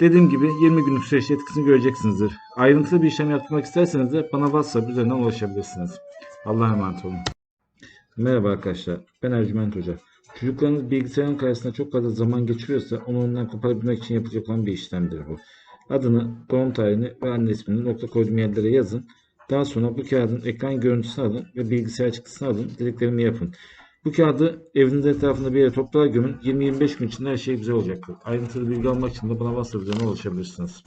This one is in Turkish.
Dediğim gibi 20 günlük süreçte etkisini göreceksinizdir. Ayrıntılı bir işlem yaptırmak isterseniz de bana WhatsApp üzerinden ulaşabilirsiniz. Allah'a emanet olun. Merhaba arkadaşlar. Ben Ercüment Hoca. Çocuklarınız bilgisayarın karşısında çok fazla zaman geçiriyorsa onu ondan koparabilmek için yapacak olan bir işlemdir bu. Adını, doğum tarihini ve anne ismini nokta koyduğum yerlere yazın. Daha sonra bu kağıdın ekran görüntüsünü alın ve bilgisayar çıktısını alın. Dediklerimi yapın. Bu kağıdı evinizin etrafında bir yere toprağa gömün. 20-25 gün içinde her şey güzel olacaktır. Ayrıntılı bilgi almak için de bana WhatsApp üzerinden ulaşabilirsiniz.